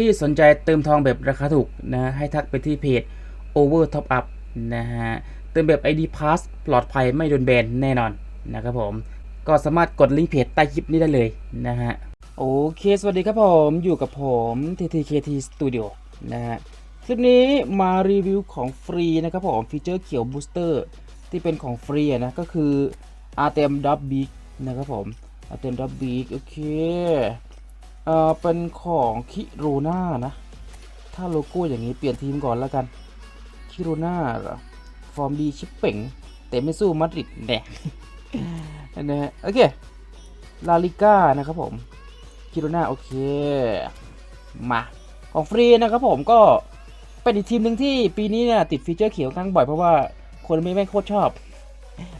ที่สนใจเติมทองแบบราคาถูกนะให้ทักไปที่เพจ Over Top Up นะฮะเติมแบบ ID Pass ปลอดภัยไม่โดนแบนแน่นอนนะครับผมก็สามารถกดลิงก์เพจใต้คลิปนี้ได้เลยนะฮะโอเค สวัสดีครับผมอยู่กับผม TTKT Studio นะฮะคลิปนี้มารีวิวของฟรีนะครับผมฟีเจอร์เขียวบูสเตอร์ที่เป็นของฟรีนะก็คือ Artem d u b Big นะครับผม Artem d u b Big โอเค เอ่อเป็นของคิโรนานะ ถ้าโลโก้อย่างนี้เปลี่ยนทีมก่อนแล้วกันคิโรนาเหรอฟอร์มดีชิปเป่ง แต่ไม่สู้มาดริดแน่นะฮะโอเค ลาลิก้านะครับผมคิโรนาโอเค มาของฟรีนะครับผมก็เป็นอีกทีมหนึ่งที่ปีนี้เนี่ยติดฟีเจอร์เขียวครั้งบ่อยเพราะว่าคนไม่ไม่โคตรชอบ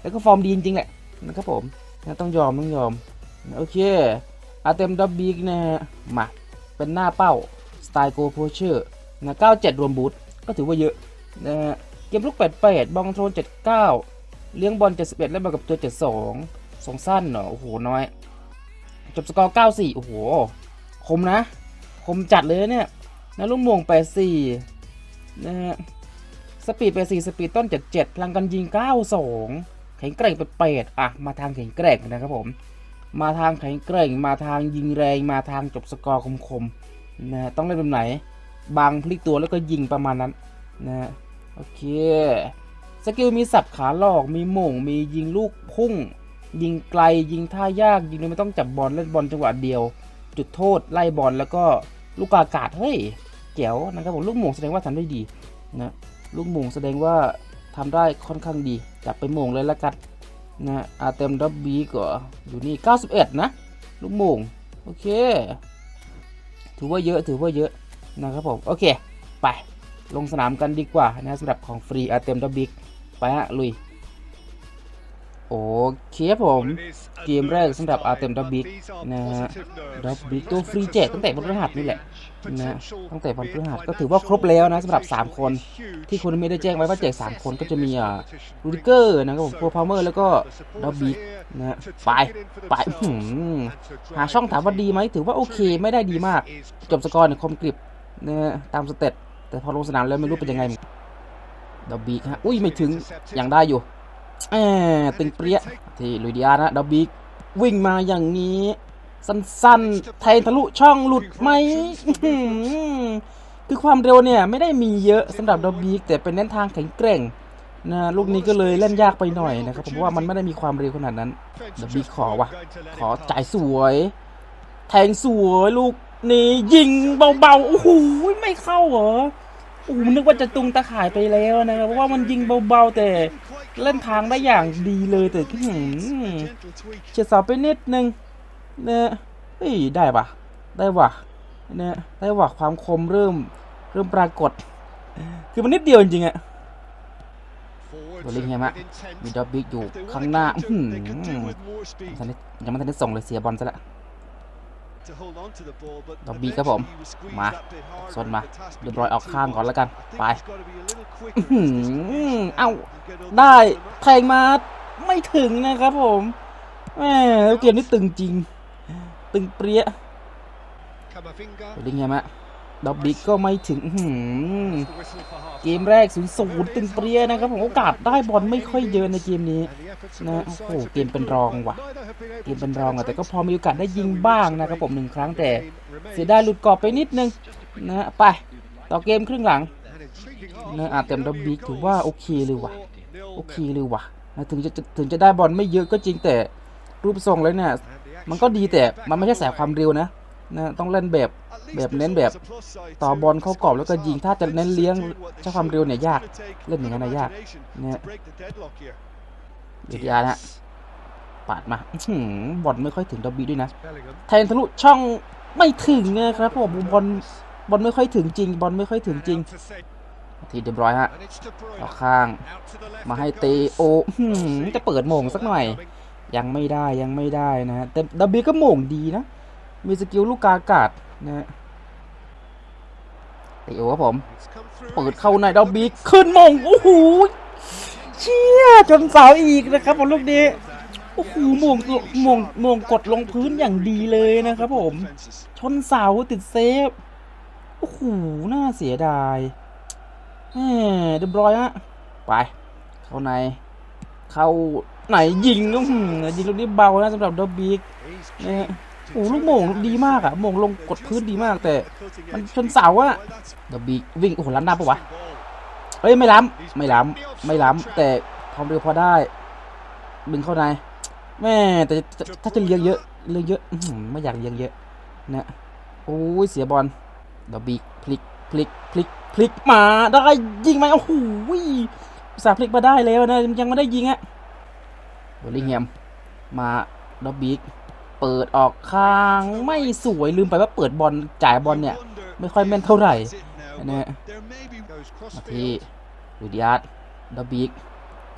แล้วก็ฟอร์มดีจริงๆแหละนะครับผมต้องยอมต้องยอม โอเค อาเต็มดับบิกนะฮะมาเป็นหน้าเป้า สไตล์โกโพเชอร์นะ97 รวมบูทก็ถือว่าเยอะนะเกมลูก88 บองโทน 79 เลี้ยงบอล 71 แล้วมากับตัว 72 สองสั้นเนาะโอ้โห น้อย จบสกอร์ 94 โอ้โห คมนะ คมจัดเลยเนี่ยนะลูกม่ง84 นะฮะสปีด84สปีดต้น 77 พลังกันยิง 92 แข็งแกร่ง88อะ มาทางแข็งแกร่งนะครับผม มาทางแข็งแกร่ง มาทางยิงแรง มาทางจบสกอร์คมๆนะต้องเล่นแบบไหน บางพลิกตัวแล้วก็ยิงประมาณนั้นนะโอเคสกิลมีสับขาหลอกมีโหม่งมียิงลูกพุ่ง ยิงไกลยิงท่ายาก ยิงโดยไม่ต้องจับบอลเล่นบอลจังหวะเดียว จุดโทษไล่บอลแล้วก็ลูกอากาศเฮ้ยเจ๋วนะครับผมลูกโหม่งแสดงว่าทำได้ดีนะลูกโหม่งแสดงว่าทำได้ค่อนข้างดีจับไปโหม่งเลยละกัน นะอาเต็มดับบีก็อยู่นี่ 91 นะ ลูกโมงโอเค ถือว่าเยอะ ถือว่าเยอะนะครับผม โอเค ไป ลงสนามกันดีกว่านะสำหรับของฟรีอาเต็มดับบีไปฮะลุย โอเคครับผม เกมแรกสำหรับ Artem Dubik นะฮะดับบิกตัวฟรีแจกตั้งแต่วันพฤหัสนี่แหละนะตั้งแต่วันพฤหัสก็ถือว่าครบแล้วนะสำหรับ 3 คนที่คุณไม่ได้แจ้งไว้ว่าแจก3คนก็จะมีอ่ารูดิเกอร์นะครับผมโปรพาวเมอร์แล้วก็ดับบิกนะฮะไปไปหาช่องถามว่าดีไหมถือว่าโอเคไม่ได้ดีมาก จบสกอร์เนี่ยคมกริบนะฮะตามสเต็ปแต่พอลงสนามแล้วไม่รู้เป็นยังไงดับบิกฮะอุ้ยไม่ถึงยังได้อยู่ แอบตึงเปรี้ยที่ลุยดิอาร์นะดับบิกวิ่งมาอย่างนี้ สั้นๆแทงทะลุช่องหลุดไหมคือความเร็วเนี่ย ไม่ได้มีเยอะสำหรับดับบิกแต่เป็นเน้นทางแข็งแกร่งนะลูกนี้ก็เลยเล่นยากไปหน่อยนะครับผมว่ามันไม่ได้มีความเร็วขนาดนั้นดับบิกขอว่ะขอจ่ายสวย แทงสวยลูกนี้ยิงเบาๆโอ้โหไม่เข้าเหรอ โอ้โหนึกว่าจะตุงตะข่ายไปแล้วนะครับเพราะว่ามันยิงเบาๆแต่เล่นทางได้อย่างดีเลยแต่เฉียดเสาไปนิดนึงเนี่ยเฮ้ยได้ปะได้วะเนี่ยได้วะความคมเริ่มเริ่มปรากฏ คือมันนิดเดียวจริงๆอะตัวลิงไงมะมีมีดัดับบบิบิกอยู่ข้างหน้าอื้อหือยังไม่ทันได้ส่งเลยเสียบอลซะละ ดัดับบบีบีคครัรับบผผมมมามาซซนนมามาเรีเรียยบบร้ร้ออยยออออกกข้าข้างงก่ก่ออนนแล้แล้ววกักันนไปไปอื้อหือเอ้า ได้แทงมาไม่ถึงนะครับผมแหมแล้วเกมนี้ตึงจริง ตึงเปรี้ยลิงไงมะ ดับบิกก็ไม่ถึงเกมแรก0ูนย์ตึงเปรี้ยนะครับผมโอกาสได้บอลไม่ค่อยเยอะในเกมนี้นะโอ้โหเกมเป็นรองว่ะเกมเป็นรองอะแต่ก็พอมีโอกาสได้ยิงบ้างนะครับผมหนึ่งครั้งแต่เสียดายหลุดกรอบไปนิดนึงนะไปต่อเกมครึ่งหลังนะอาจเต็มดับบิกถือว่าโอเคเลยว่ะโอเคเลยว่ะนะถึงจะถึงจะได้บอลไม่เยอะก็จริงแต่รูปทรงแล้วเนี่ยมันก็ดีแต่มันไม่ใช่สายความเร็วนะ นะต้องเล่นแบบแบบเน้นแบบต่อบอลเข้ากรอบแล้วก็ยิงถ้าจะเน้นเลี้ยงใช้ความเร็วเนี่ยยากเล่นอย่างนั้นนะยากเนี่ยเดียร์นะฮะปาดมาอื้อหือบอลไม่ค่อยถึงดับบิกด้วยนะแทงทะลุช่องไม่ถึงนะครับผมบอลบอลไม่ค่อยถึงจริง บอลไม่ค่อยถึงจริง ทีเรียบร้อยฮะต่ต่ออข้างข้าง มามาให้ให้เตเตโอหืมจะเปิดโหมงสักหน่อย ยังไม่ได้ยังไม่ได้นะฮะแต่ดับบิกก็โหม่งดีนะ มีสกิลลูกกาอากาศนะฮะเตโอครับผม เปิดเข้าในดับบิกขึ้นโหมงโอ้โหเชี่ยจนเสาอีกนะครับผมลูกนี้โอ้โหโหมงโหมงโหมงกดลงพื้นอย่างดีเลยนะครับผม ชนเสาติดเซฟโอ้โหน่าเสียดายแหมเรียบร้อยฮะไป เข้าใน เข้าไหนยิงอื้อหือยิงลูกนี้เบานะสำหรับดอบบิ๊กเนี่ย โอ้ลูกโมงดีมากอะโมงลงกดพื้นดีมากแต่ มันชนเสาอะดบีวิ่งโอ้โหล้ำหน้าปะวะเฮ้ยไม่ล้ำไม่ล้ำไม่ล้ำแต่ความเร็วพอได้ดึงเข้าในแม่แต่ถ้าจะเลี้ยงเยอะเลี้ยงเยอะไม่อยากเลี้ยงเยอะนะโอ้ยเสียบอลดบีพลิกพลิกพลิกพลิกมาได้ยิงไหมโอ้โหสาพลิกมาได้แล้วนะยังไม่ได้ยิงอะบอลิงแฮมมาดอบบิ๊ก เปิดออกข้างไม่สวยลืมไปว่าเปิดบอลจ่ายบอลเนี่ย ไม่ค่อยแม่นเท่าไหร่นะฮะมาที่ลุยดิอาร์ตดอบบิ๊ก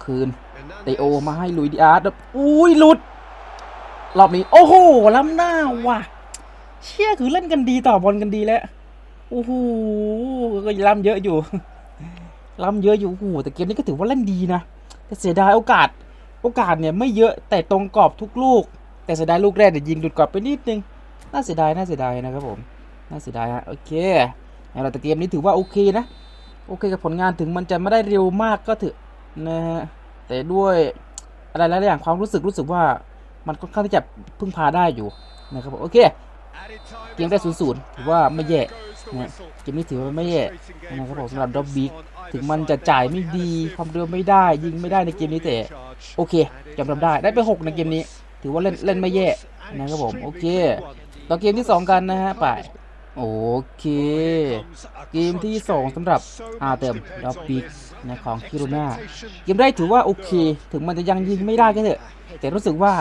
คืนเตโอมาให้ลุยดิอาร์ตอุ้ยหลุดรอบนี้โอ้โหล้ำหน้าว่ะ เชี่ยคือเล่นกันดีต่อบอลกันดีแล้วโอ้โหก็ล้ำเยอะอยู่ล้ำเยอะอยู่โอ้โหแต่เกมนี้ก็ถือว่าเล่นดีนะแต่เสียดายโอกาสโอกาสเนี่ยไม่เยอะแต่ตรงกรอบทุกลูก แต่เสียดายลูกแรกเนี่ยยิงหลุดกรอบไปนิดนึง น่าเสียดาย น่าเสียดายนะครับผม น่าเสียดายฮะ โอเคเอาแต่เกมนี้ถือว่าโอเคนะ โอเคกับผลงานถึงมันจะไม่ได้เร็วมากก็เถอะนะฮะ แต่ด้วยอะไรหลายอย่างความรู้สึกรู้สึกว่ามันค่อนข้างที่จะพึ่งพาได้อยู่นะครับผม โอเค เกมได้ศูนย์ศูนย์ถือว่าไม่แย่นะเกมนี้ถือว่าไม่แย่นะครับผมสำหรับดอบบิ๊กถึงมันจะจ่ายไม่ดี ความเร็วไม่ได้ ยิงไม่ได้ในเกมนี้แต่ โอเคยอมรับได้ได้ไปหกในเกมนี้ ถือว่าเล่นเล่นไม่แย่นะครับผมโอเคต่อเกมที่สองกันนะฮะไปโอเค เกมที่สองสำหรับอาเติมดอบบิ๊กนะของคิรุน่าเกมได้ถือว่าโอเค ถึงมันจะยังยิงไม่ได้ก็เถอะ แต่รู้สึกว่า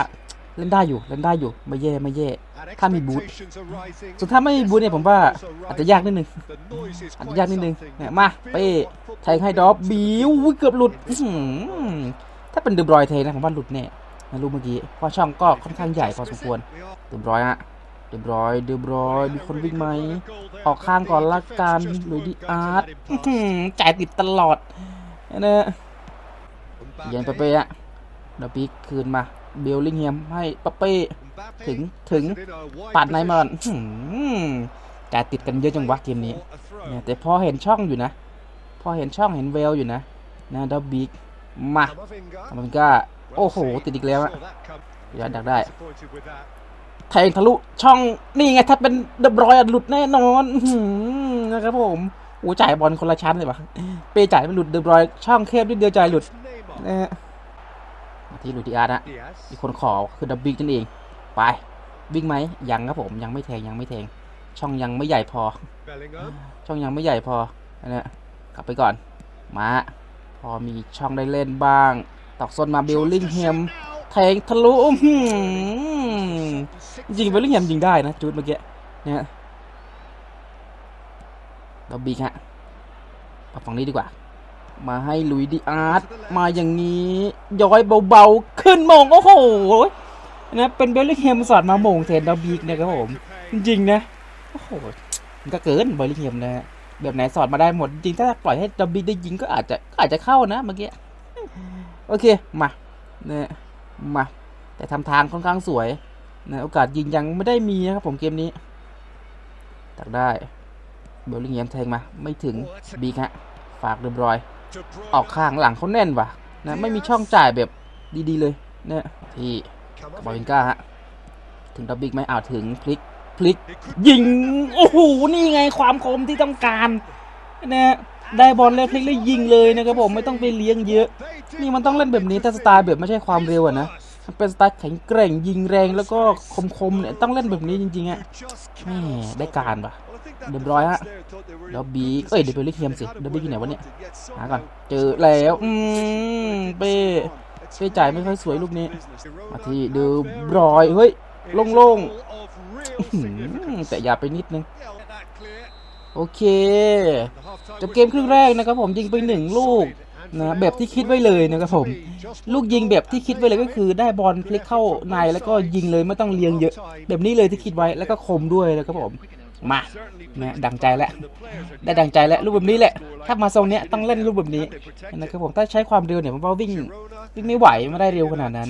เล่นได้อยู่เล่นได้อยู่ไม่แย่ไม่แย่ถ้ามีบูทส่วนถ้าไม่มีบูทเนี่ยผมว่าอาจจะยากนิดนึงอาจจะยากนิดนึงเนี่ยมาเป้แทงให้ดรอปบิวอุ๊ยเกือบหลุดถ้าเป็นเดบรอยเทนะผมว่าหลุดแน่ นะรู้เมื่อกี้เพราะช่องก็ค่อนข้างใหญ่พอสมควรเดบรอยฮะเดบรอยเดบรอยมีคนวิ่งไหมออกข้างก่อนละกันหรือดีอาร์ตจ่ายติดตลอดนะยันเปเป้อะดอปิกคืนมาเบลลิงแฮมให้ปเป้ถึงถึงปาดนาก่อนจ่ายติดกันเยอะจังวะเกมนี้เนี่ยแต่พอเห็นช่องอยู่นะ พอเห็นช่องเห็นเวลอยู่นะนะดอบิกมามันก็ โอ้โห ติดอีกแล้วอะย้อนดักได้แทงทะลุช่องนี่ไงถ้าเป็นเดบรอยอะหลุดแน่นอนอื้อหือนะครับผมโอ้จ่ายบอลคนละชั้นเลยวะเปจ่ายไม่หลุดเดบรอยช่องแคบนิดเดียวจ่ายหลุดนะฮะมาที่ลูดิอาร์ตนะมีคนขอคือดับบิกนั่นเอง ไปวิ่งไหมยังครับผมยังไม่แทงยังไม่แทง ช่องยังไม่ใหญ่พอ ช่องยังไม่ใหญ่พอนะฮะกลับไปก่อนมาพอมีช่องได้เล่นบ้าง ตอกส้นมาเบลลิงแฮมแทงทะลุอื้อหือจริงเบลลิงแฮมยิงได้นะจุดเมื่อกี้เนี่ยดับบีกฮะเอาฝั่งนี้ดีกว่า มาให้ลุยดิอาร์ตมาอย่างนี้ย้อยเบาๆ ขึ้นมง โอ้โหนะเป็นเบลลิงแฮมสอดมาโมงแทนดับบีกนะครับผม จริงๆนะ โอ้โห มันก็เกินเบลลิงแฮมนะแบบไหนสอดมาได้หมด จริงถ้าปล่อยให้ดับบีกได้ยิงก็อาจจะก็อาจจะเข้านะเมื่อกี้ โอเค มาเนี่ยมา แต่ทำทางค่อนข้างสวยนะโอกาสยิงยังไม่ได้มีนะครับผมเกมนี้ ตักได้ เบลลิงแฮมแทงมา ไม่ถึงบีกฮะฝากเรียบร้อย ออกข้างหลังเขาแน่นว่ะนะไม่มีช่องจ่ายแบบดีๆเลยเนี่ยที่บอลวินก้าฮะ ถึงดับบิกไหมอ้าวถึงพลิกพลิก ยิง โอ้โห นี่ไงความคมที่ต้องการนะได้บอลแล้วพลิกแล้วยิงเลยนะครับผมไม่ต้องไปเลี้ยงเยอะ นี่มันต้องเล่นแบบนี้ถ้าสไตล์แบบไม่ใช่ความเร็วอะนะมันเป็นสไตล์แข็งแกร่งยิงแรงแล้วก็คมๆเนี่ยต้องเล่นแบบนี้จริงๆอะแม่ได้การปะเรียบร้อยฮะแล้วบีเอ้ยเดี๋ยวไปเรียกเฮียมสิเดี๋ยวบีอยู่ไหนวะเนี่ยหาก่อนเจอแล้วอืมเป้เป้จ่ายไม่ค่อยสวยลูกนี้มาที่เดบรอยเฮ้ยโล่งๆแต่อย่าไปนิดนึงโอเคจบเกมครึ่งแรกนะครับผมยิงไปหนึ่งลูก นะแบบที่คิดไว้เลยนะครับผม ลูกยิงแบบที่คิดไว้เลยก็คือได้บอลพลิกเข้าในแล้วก็ยิงเลยไม่ต้องเลี้ยงเยอะ แบบนี้เลยที่คิดไว้แล้วก็คมด้วยนะครับผมมานะดังใจแล้วได้ดังใจแล้วลูกแบบนี้แหละ ถ้ามาทรงเนี้ยต้องเล่นลูกแบบนี้นะครับผมถ้าใช้ความเร็วเนี่ยผมว่าวิ่งวิ่งไม่ไหวไม่ได้เร็วขนาดนั้น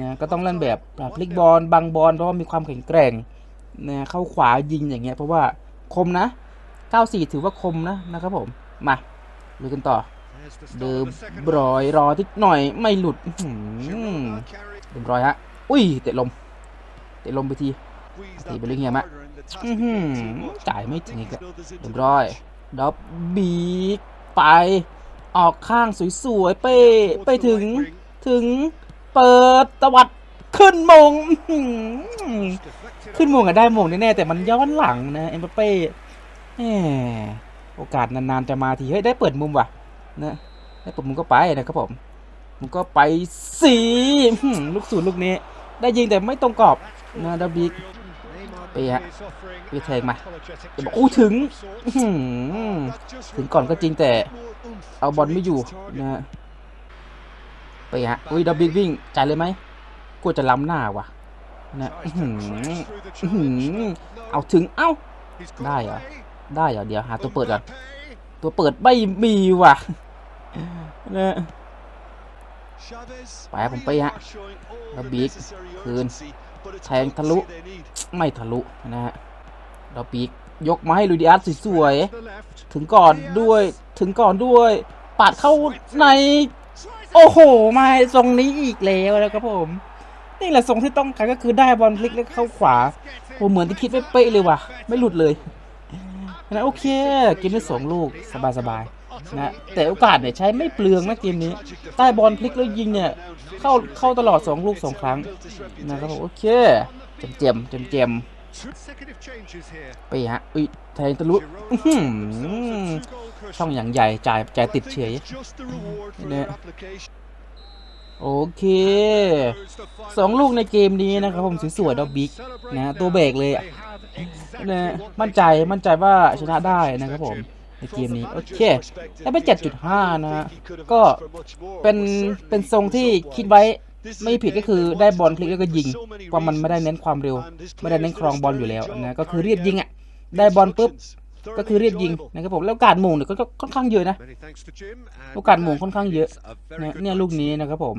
นะก็ต้องเล่นแบบพลิกบอลบังบอลเพราะว่ามีความแข็งแกร่งนะเข้าขวายิงอย่างเงี้ยเพราะว่าคมนะ 94 ถือว่าคมนะนะครับผมมาลุยกันต่อ เดิมบรอยรอที่หน่อยไม่หลุดอื้อหือเดิมบรอยฮะ อุ้ยเตะลม เตะลมไปทีตีไปเรื่อยเงี้ยมะจ่ายไม่ถึงอีกอะเรียบรอยดับบีกไป ออกข้างสวยๆไปไปถึงถึงเปิดตวัดขึ้นมง ขึ้นมงอะได้มงแน่แต่มันย้อนหลังนะเอ็มเป้โอกาสนานๆจะมาที เฮ้ย ได้เปิดมุมว่ะ นะได้เปิดมุมก็ไปนะครับผมมุมก็ไปสีอื้อหือลูกศูนย์ลูกนี้ ได้ยิงแต่ไม่ตรงกรอบนะดับบีกไปฮะไปแทงมาจะบอกอู้ถึงถึงก่อนก็จริงแต่ เอาบอลไม่อยู่นะไปฮะอุ้ยดับบิกวิ่งจ่ายเลยไหมกลัวจะล้ำหน้าว่ะนะอือหือเอาถึงเอ้าได้เหรอได้เหรอเดี๋ยวหาตัวเปิดก่อนตัวเปิดไม่มีว่ะ นะไปครับผมไปฮะแล้แล้ววบิ๊บิ๊กกคืคืนนแทแทงงทะทะลุลุไม่ทะลุนะฮะดับบิกยกมาให้ลูดิอาร์ตสวยๆถึงก่อนด้วยถึงก่อนด้วยปาดเข้าใน โอ้โห มาทรงนี้อีกแล้วนะครับผม นี่แหละทรงที่ต้องการก็คือได้บอลพลิกแล้วเข้าขวาโอ้เหมือนที่คิดไว้เป๊ะเลยว่ะ ไม่หลุดเลยนะโอเคเกมได้สองลูกสบายๆ นะแต่โอกาสเนี่ยใช้ไม่เปลืองนะเกมนี้ได้บอลพลิกแล้วยิงเนี่ย เข้าเข้าตลอดสองลูกสองครั้งนะครับโอเคเจมเจมเจมเจมไปฮะอุ้ยแทงทะลุช่องอย่างใหญ่จ่ายจ่ายติดเฉยเนี่ยโอเคสองลูกในเกมนี้นะครับผมสวยๆดอกบิ๊กนะตัวเบรกเลยนะมั่นใจมั่นใจว่าชนะได้นะครับผม ในเกมนี้ โอเค ได้ไป 7.5นะฮะก็เป็นเป็นทรงที่คิดไว้ไม่ผิดก็คือได้บอลพลิกแล้วก็ยิงเพรามันไม่ได้เน้นความเร็ว ไม่ได้เน้นครองบอลอยู่แล้วนะก็คือเรียบยิงอะ ได้บอลปุ๊บก็คือเรียบยิงนะครับผมแล้วการหม่งเนี่ยก็ค่อนข้างเยอะนะโอกาสหม่งค่อนข้างเยอะนะเนี่ยลูกนี้นะครับผม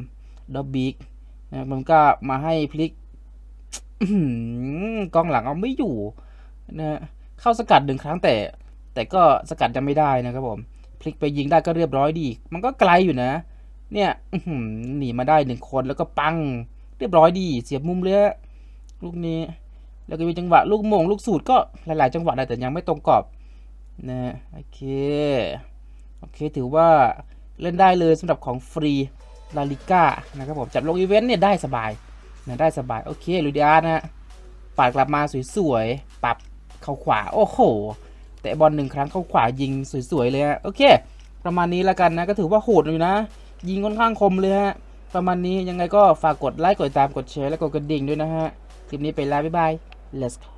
ดอบบิกนะมันก็มาให้พลิกกองหลังเอาไม่อยู่นะเข้าสกัดหนึ่งครั้งแต่ แต่ก็สกัดจะไม่ได้นะครับผม พลิกไปยิงได้ก็เรียบร้อยดี มันก็ไกลอยู่นะ เนี่ยหนีมาได้หนึ่งคนแล้วก็ปัง เรียบร้อยดี เสียบมุมเลยลูกนี้ แล้วก็มีจังหวะลูกโมงลูกสูตรก็หลาย ๆ จังหวะนะแต่ยังไม่ตรงกรอบนะโอเคโอเคถือว่าเล่นได้เลยสำหรับของฟรีลาลิก้านะครับผมจับลงอีเวนต์เนี่ยได้สบายนะได้สบาย โอเคลูดิอาร์นะฮะปาดกลับมาสวยๆปรับเข้าขวา โอ้โห แต่บอลหนึ่งครั้งเข้าขวายิงสวยๆเลยฮะโอเค ประมาณนี้ละกันนะก็ถือว่าโหดอยู่นะ ยิงค่อนข้างคมเลยฮะประมาณนี้ยังไงก็ฝากกดไลค์กดติดตามกดแชร์และกดกระดิ่งด้วยนะฮะคลิปนี้ไปแล้วบ๊ายบาย let's go